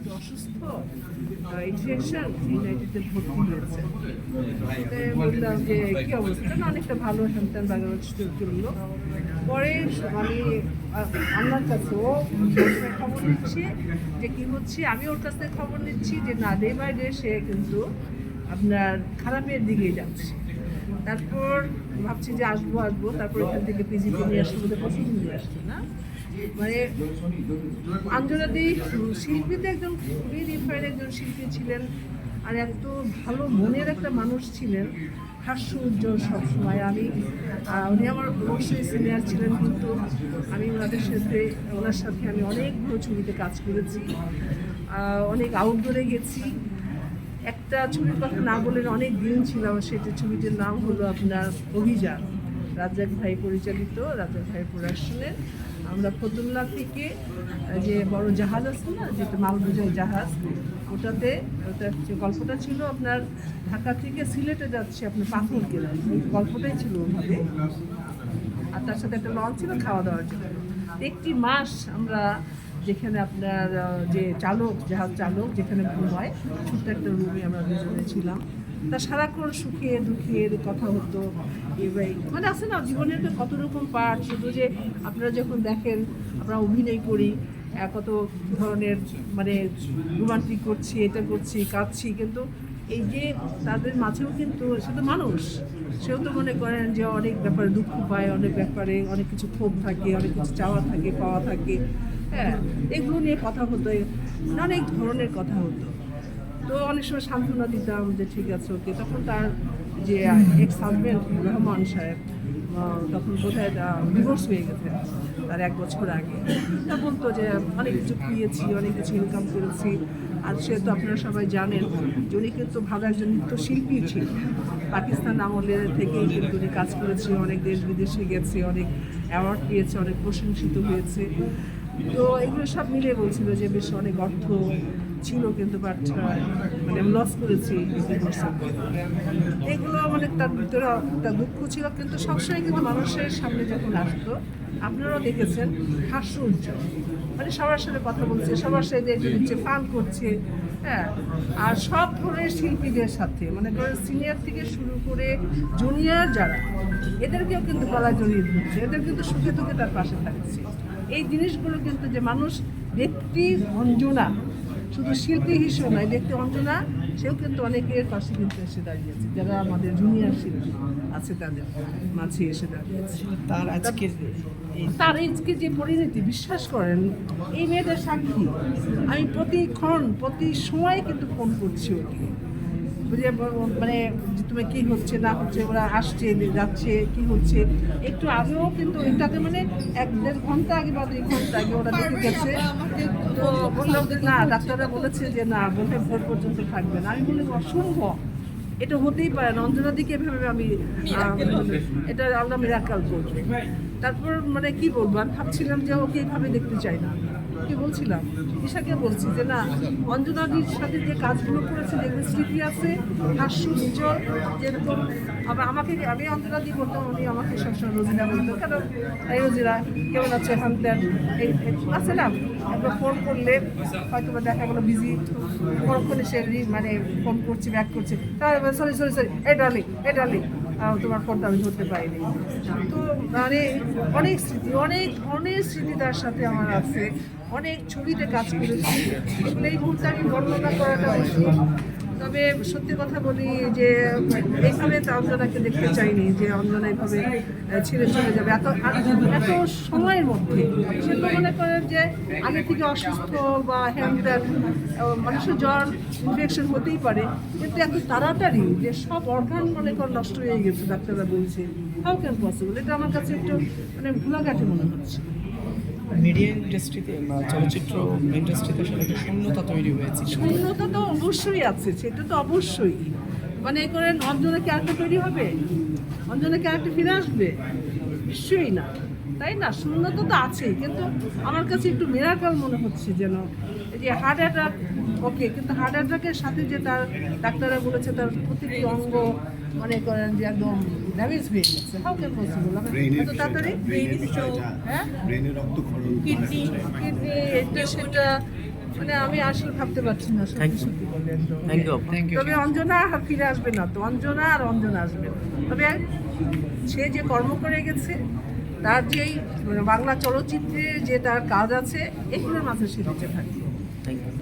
একটু অসুস্থ ইনফেকশন ইউনাইটেডে ভর্তি হয়েছে। বললাম যে কি অবস্থা? না অনেকটা ভালো সন্তান বাগান চলল পরে আমি আহ, আল্লাহর কাছে ও খবর নিচ্ছে যে কি হচ্ছে। আমি ওর কাছ খবর নিচ্ছি যে না ডে বাই সে কিন্তু আপনার খারাপের দিকেই যাচ্ছে। তারপর ভাবছি যে আসব আসব। তারপর এখান থেকে পিজিকে নিয়ে আসব পছন্দ নিয়ে আসছি না। মানে আঞ্জনাদি শিল্পীতে একজন খুবই রিফাইন একজন শিল্পী ছিলেন আর এত ভালো মনের একটা মানুষ ছিলেন, হাস্য উজ্জ্বল সবসময়। আমি উনি আমার অবশ্যই সিনিয়র ছিলেন কিন্তু আমি ওনাদের সাথে, ওনার সাথে আমি অনেকগুলো ছবিতে কাজ করেছি অনেক আউটডোরে গেছি। একটা ছবির কথা না বলে অনেক দিন ছিলাম সেটা ছবিটির নাম হলো আপনার অভিযান, রাজ্জাক ভাই পরিচালিত, রাজ্জাক ভাই প্রোডাকশনের। আমরা ফতুল্লা থেকে যে বড় জাহাজ আছে না, যেটা মালবোঝাই জাহাজ, ওটাতে, ওটা যে গল্পটা ছিল আপনার ঢাকা থেকে সিলেটে যাচ্ছে আপনার পাথর কেনা গল্পটাই ছিল ওভাবে। আর তার সাথে একটা লঞ্চ ছিল খাওয়া দাওয়ার জন্য। একটি মাস আমরা যেখানে আপনার যে চালক, জাহাজ চালক যেখানে ভুল ঘুমায়, ছোট্ট একটা রুমে আমরা দুজনে ছিলাম তা সারাক্ষণ সুখে দুঃখের কথা হতো এবার। মানে আছে না, জীবনের তো কত রকম পার্ট শুধু যে আপনারা যখন দেখেন, আমরা অভিনয় করি কত ধরনের মানে রোমান্টিক করছি, এটা করছি, কাঁদছি, কিন্তু এই যে তাদের মাঝেও কিন্তু সে তো মানুষ। সেও তো মনে করেন যে অনেক ব্যাপারে দুঃখ পায়, অনেক ব্যাপারে অনেক কিছু ক্ষোভ থাকে, অনেক কিছু চাওয়া থাকে, পাওয়া থাকে। হ্যাঁ এগুলো নিয়ে কথা হতো, অনেক ধরনের কথা হতো। তো অনেক সময় সান্ত্বনা দিতাম যে ঠিক আছে, ওকে। তখন তার যে এক্স হাজব্যান্ড রহমান সাহেব তখন বোধহয় ডিভোর্স হয়ে গেছে তার এক বছর আগে। তা বলতো যে, অনেক কিছু পেয়েছি, অনেক কিছু ইনকাম করেছি। আর সে তো আপনারা সবাই জানেন যে উনি কিন্তু ভালো একজন নৃত্যশিল্পী ছিল পাকিস্তান আমলের থেকেই কিন্তু উনি কাজ করেছে অনেক দেশ বিদেশে গেছে, অনেক অ্যাওয়ার্ড পেয়েছে, অনেক প্রশংসিত হয়েছে। তো এগুলো সব মিলে বলছিল যে, বেশ অনেক অর্থ ছিল কিন্তু বাট মানে লস করেছি এগুলো মানে তার ভিতরে একটা দুঃখ ছিল, কিন্তু সবসময় কিন্তু মানুষের সামনে যখন আসতো, আপনারাও দেখেছেন হাস্য উজ্জ্বল। মানে সবার সাথে কথা বলছে, সবার সাথে দিচ্ছে ফান করছে হ্যাঁ। আর সব ধরনের শিল্পীদের সাথে মানে সিনিয়র থেকে শুরু করে জুনিয়র যারা, এদেরকেও কিন্তু গলা জড়িয়ে দিচ্ছে এদের কিন্তু সুখে দুঃখে তার পাশে থাকছে। এই জিনিসগুলো কিন্তু যে মানুষ ব্যক্তি অঞ্জনা শুধু শিল্পী হিসেবে নয় দেখতে অঞ্জনা সেও কিন্তু অনেকের পাশে কিন্তু এসে দাঁড়িয়েছে। যারা আমাদের জুনিয়র শিল্পী আছে তাদের মাঝে এসে দাঁড়িয়েছে। তার আজকে যে পরিণতি বিশ্বাস করেন এই মেয়েদের সাক্ষী। আমি প্রতিক্ষণ প্রতি সময় কিন্তু ফোন করছি ওকে। মানে তুমি কি হচ্ছে, না হচ্ছে, ওরা আসছে যাচ্ছে, কি হচ্ছে? একটু আগেও কিন্তু এটাকে মানে এক দেড় ঘণ্টা আগে বা দুই ঘণ্টা আগে ওরা দেখে গেছে। তো বললাম না, ডাক্তাররা বলেছে যে, না, বলতে ভোর পর্যন্ত থাকবে না। আমি বলি অসম্ভব। এটা হতেই পারে না। অঞ্জনার দিকে ভেবে আমি এটা আল্লাহ মিরাকাল করবে। তারপর মানে কি বলব, আমি ভাবছিলাম যে ওকে এইভাবে দেখতে চাই না কি বলছিলাম? ঈশাকে বলছি যে না অঞ্জনাদির সাথে যে কাজগুলো করেছে যেগুলো স্মৃতি আছে হাস্য উজ্জ্বল যেরকম আবার আমাকে আমি অঞ্জনাদি বলতাম উনি আমাকে সবসময় রোজিনা বলতো কেন? এই রোজিনা কেমন আছে? হান ত্যান এই আছে না? একবার ফোন করলে হয়তো বা দেখা গেলো বিজি পরক্ষণে সে মানে ফোন করছে ব্যাক করছে। সরি সরি সরি এই ডার্লিং এই ডার্লিং আহ, তোমার ফোনটা আমি ধরতে পারিনি। তো মানে অনেক স্মৃতি, অনেক অনেক স্মৃতি তার সাথে আমার আছে। অনেক ছবিতে কাজ করেছি। এই মুহূর্তে আমি বর্ণনা করাটা তবে সত্যি কথা বলি যে এইভাবে তো অঞ্জনাকে দেখতে চাইনি, যে অঞ্জনা এইভাবে ছেড়ে চলে যাবে। এত এত সময়ের মধ্যে সে তো মনে করেন যে আগে থেকে অসুস্থ বা হ্যান ত্যান মানুষের জ্বর ইনফেকশন হতেই পারে, কিন্তু এত তাড়াতাড়ি যে সব অর্গান মনে কর নষ্ট হয়ে গেছে, ডাক্তাররা বলছে। হাউ ক্যান পসিবল এটা আমার কাছে একটু মানে ভুলাঘাটে মনে হচ্ছে। মিডিয়া ইন্ডাস্ট্রিতে বা চলচ্চিত্র ইন্ডাস্ট্রিতে আসলে একটা শূন্যতা তৈরি হয়েছে। শূন্যতা তো অবশ্যই আছে, সেটা তো অবশ্যই। মানে করেন অঞ্জনা ক্যারেক্টার তৈরি হবে? অঞ্জনা ক্যারেক্টার ফিরে আসবে? নিশ্চয়ই না। তাই না? শূন্যতা তো আছেই, কিন্তু আমার কাছে একটু মেরাকাল মনে হচ্ছে যেন এই যে হার্ট অ্যাটাক ওকে কিন্তু হার্ট অ্যাটাকের সাথে যে তার ডাক্তাররা বলেছে তার প্রতিটি অঙ্গ মনে করেন যে একদম ড্যামেজ হয়ে গেছে। হাউ ক্যান পসিবল এত তাড়াতাড়ি হ্যাঁ? কিডনি কিডনি এটা সেটা মানে আমি আসলে ভাবতে পারছি না সত্যি। থ্যাংক ইউ থ্যাংক ইউ তবে অঞ্জনা আর ফিরে আসবে না তো অঞ্জনা আর অঞ্জনা আসবে। তবে সে যে কর্ম করে গেছে তার যেই মানে বাংলা চলচ্চিত্রে যে তার কাজ আছে এগুলোর মাঝে সে বেঁচে থাকবে। Thank you